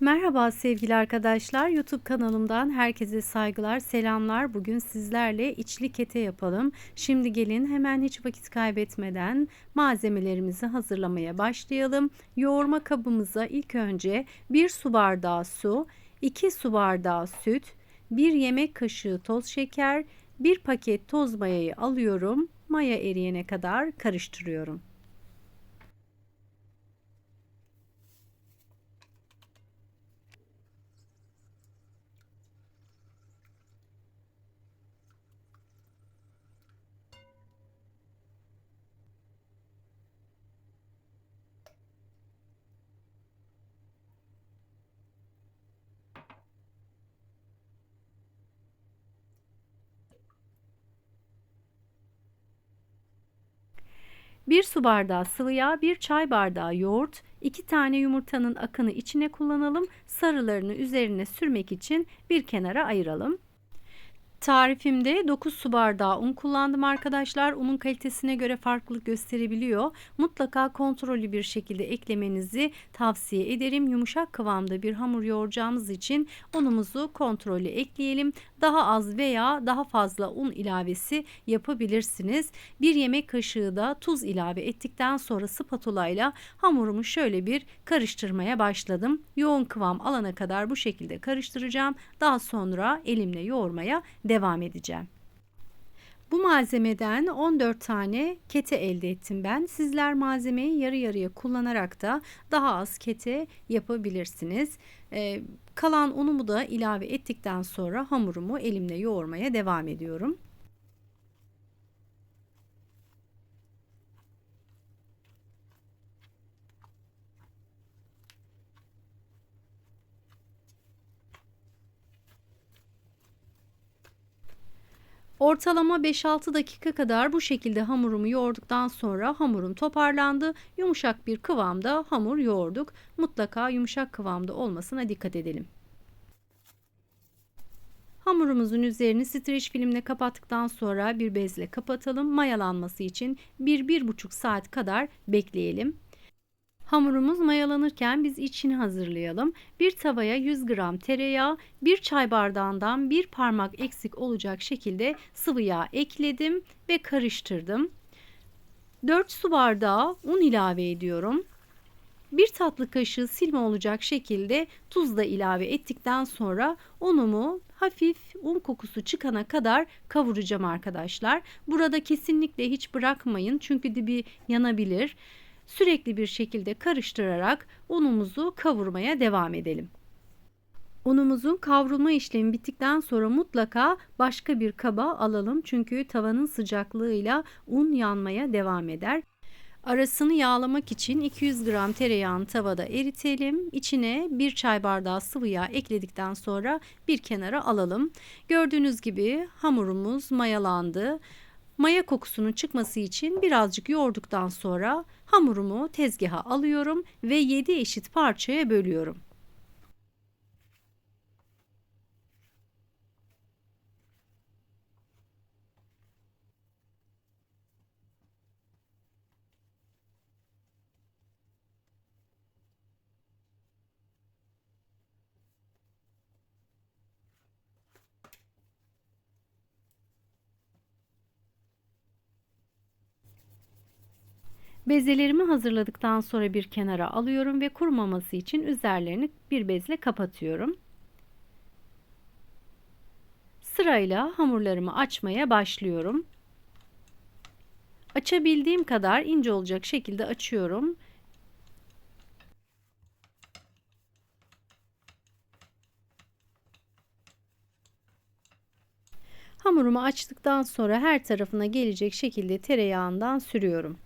Merhaba sevgili arkadaşlar. YouTube kanalımdan herkese saygılar, selamlar. Bugün sizlerle içli kete yapalım. Şimdi gelin hemen hiç vakit kaybetmeden malzemelerimizi hazırlamaya başlayalım. Yoğurma kabımıza ilk önce 1 su bardağı su, 2 su bardağı süt, 1 yemek kaşığı toz şeker, 1 paket toz mayayı alıyorum. Maya eriyene kadar karıştırıyorum. Bir su bardağı sıvı yağ, bir çay bardağı yoğurt, iki tane yumurtanın akını içine kullanalım. Sarılarını üzerine sürmek için bir kenara ayıralım. Tarifimde 9 su bardağı un kullandım arkadaşlar. Unun kalitesine göre farklılık gösterebiliyor. Mutlaka kontrollü bir şekilde eklemenizi tavsiye ederim. Yumuşak kıvamda bir hamur yoğuracağımız için unumuzu kontrollü ekleyelim. Daha az veya daha fazla un ilavesi yapabilirsiniz. Bir yemek kaşığı da tuz ilave ettikten sonra spatula ile hamurumu şöyle bir karıştırmaya başladım. Yoğun kıvam alana kadar bu şekilde karıştıracağım. Daha sonra elimle yoğurmaya devam edeceğim. Bu malzemeden 14 tane kete elde ettim ben. Sizler malzemeyi yarı yarıya kullanarak da daha az kete yapabilirsiniz. Ee, kalan unumu da ilave ettikten sonra hamurumu elimle yoğurmaya devam ediyorum. Ortalama 5-6 dakika kadar bu şekilde hamurumu yoğurduktan sonra hamurum toparlandı. Yumuşak bir kıvamda hamur yoğurduk. Mutlaka yumuşak kıvamda olmasına dikkat edelim. Hamurumuzun üzerini streç filmle kapattıktan sonra bir bezle kapatalım. Mayalanması için 1-1,5 saat kadar bekleyelim. Hamurumuz mayalanırken biz içini hazırlayalım. Bir tavaya 100 gram tereyağı, bir çay bardağından bir parmak eksik olacak şekilde sıvı yağ ekledim ve karıştırdım. 4 su bardağı un ilave ediyorum. Bir tatlı kaşığı silme olacak şekilde tuz da ilave ettikten sonra unumu hafif un kokusu çıkana kadar kavuracağım arkadaşlar. Burada kesinlikle hiç bırakmayın çünkü dibi yanabilir. Sürekli bir şekilde karıştırarak unumuzu kavurmaya devam edelim. Unumuzun kavrulma işlemi bittikten sonra mutlaka başka bir kaba alalım çünkü tavanın sıcaklığıyla un yanmaya devam eder. Arasını yağlamak için 200 gram tereyağını tavada eritelim. İçine bir çay bardağı sıvı yağ ekledikten sonra bir kenara alalım. Gördüğünüz gibi hamurumuz mayalandı. Maya kokusunun çıkması için birazcık yoğurduktan sonra hamurumu tezgaha alıyorum ve 7 eşit parçaya bölüyorum. Bezelerimi hazırladıktan sonra bir kenara alıyorum ve kurumaması için üzerlerini bir bezle kapatıyorum. Sırayla hamurlarımı açmaya başlıyorum. Açabildiğim kadar ince olacak şekilde açıyorum. Hamurumu açtıktan sonra her tarafına gelecek şekilde tereyağından sürüyorum.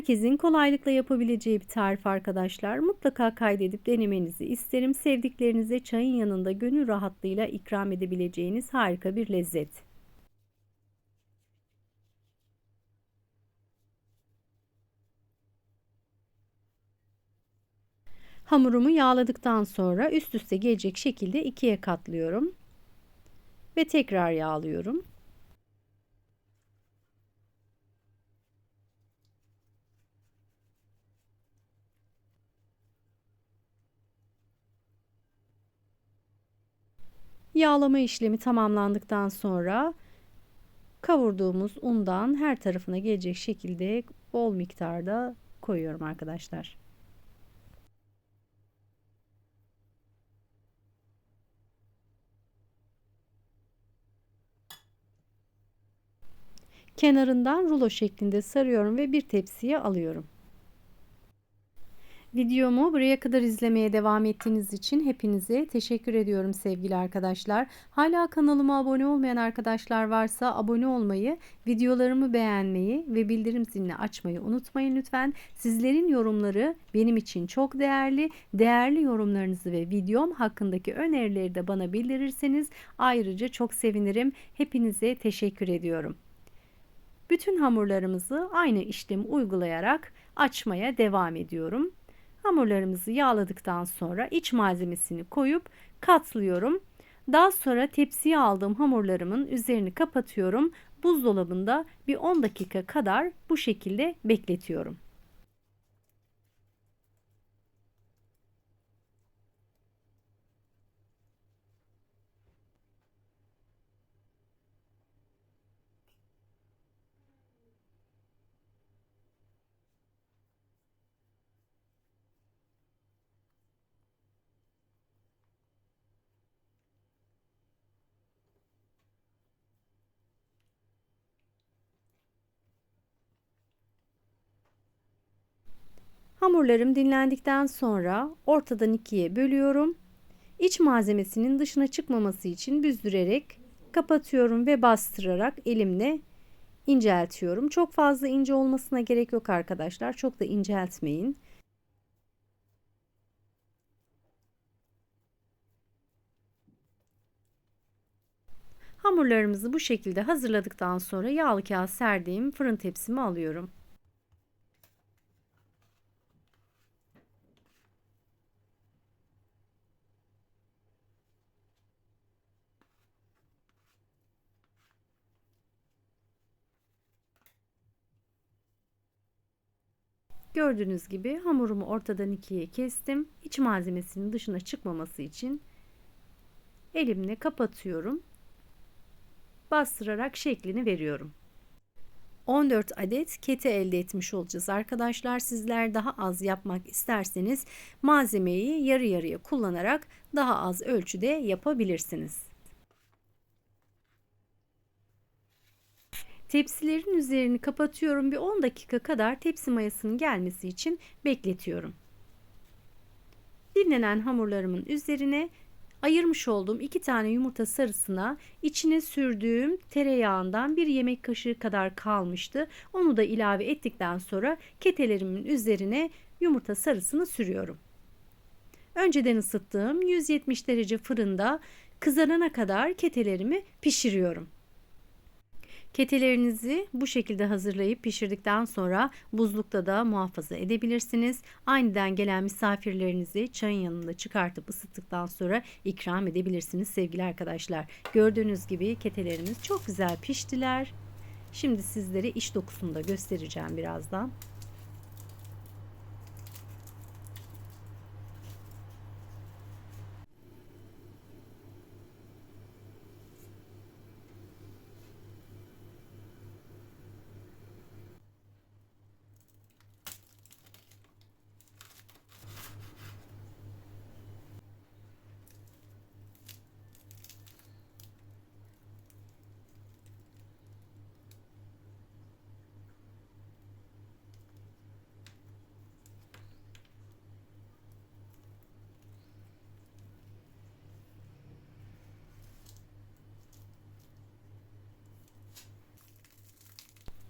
Herkesin kolaylıkla yapabileceği bir tarif arkadaşlar. Mutlaka kaydedip denemenizi isterim. Sevdiklerinize çayın yanında gönül rahatlığıyla ikram edebileceğiniz harika bir lezzet. Hamurumu yağladıktan sonra üst üste gelecek şekilde ikiye katlıyorum. Ve tekrar yağlıyorum. Yağlama işlemi tamamlandıktan sonra kavurduğumuz undan her tarafına gelecek şekilde bol miktarda koyuyorum arkadaşlar. Kenarından rulo şeklinde sarıyorum ve bir tepsiye alıyorum. Videomu buraya kadar izlemeye devam ettiğiniz için hepinize teşekkür ediyorum sevgili arkadaşlar. Hala kanalıma abone olmayan arkadaşlar varsa abone olmayı, videolarımı beğenmeyi ve bildirim zilini açmayı unutmayın lütfen. Sizlerin yorumları benim için çok değerli. Değerli yorumlarınızı ve videom hakkındaki önerileri de bana bildirirseniz ayrıca çok sevinirim. Hepinize teşekkür ediyorum. Bütün hamurlarımızı aynı işlemi uygulayarak açmaya devam ediyorum. Hamurlarımızı yağladıktan sonra iç malzemesini koyup katlıyorum. Daha sonra tepsiye aldığım hamurlarımın üzerini kapatıyorum. Buzdolabında bir 10 dakika kadar bu şekilde bekletiyorum. Hamurlarım dinlendikten sonra ortadan ikiye bölüyorum. İç malzemesinin dışına çıkmaması için büzdürerek kapatıyorum ve bastırarak elimle inceltiyorum. Çok fazla ince olmasına gerek yok arkadaşlar. Çok da inceltmeyin. Hamurlarımızı bu şekilde hazırladıktan sonra yağlı kağıt serdiğim fırın tepsimi alıyorum. Gördüğünüz gibi hamurumu ortadan ikiye kestim. İç malzemesinin dışına çıkmaması için elimle kapatıyorum. Bastırarak şeklini veriyorum. 14 adet kete elde etmiş olacağız arkadaşlar. Sizler daha az yapmak isterseniz malzemeyi yarı yarıya kullanarak daha az ölçüde yapabilirsiniz. Tepsilerin üzerini kapatıyorum. Bir 10 dakika kadar tepsi mayasının gelmesi için bekletiyorum. Dinlenen hamurlarımın üzerine ayırmış olduğum iki tane yumurta sarısına içine sürdüğüm tereyağından bir yemek kaşığı kadar kalmıştı. Onu da ilave ettikten sonra ketelerimin üzerine yumurta sarısını sürüyorum. Önceden ısıttığım 170 derece fırında kızarana kadar ketelerimi pişiriyorum. Ketelerinizi bu şekilde hazırlayıp pişirdikten sonra buzlukta da muhafaza edebilirsiniz. Aniden gelen misafirlerinizi çayın yanında çıkartıp ısıttıktan sonra ikram edebilirsiniz sevgili arkadaşlar. Gördüğünüz gibi ketelerimiz çok güzel piştiler. Şimdi sizlere iç dokusunu da göstereceğim birazdan.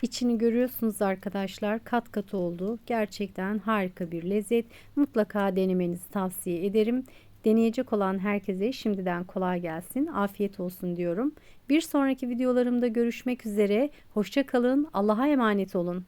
İçini görüyorsunuz arkadaşlar kat kat oldu. Gerçekten harika bir lezzet. Mutlaka denemenizi tavsiye ederim. Deneyecek olan herkese şimdiden kolay gelsin. Afiyet olsun diyorum. Bir sonraki videolarımda görüşmek üzere. Hoşça kalın. Allah'a emanet olun.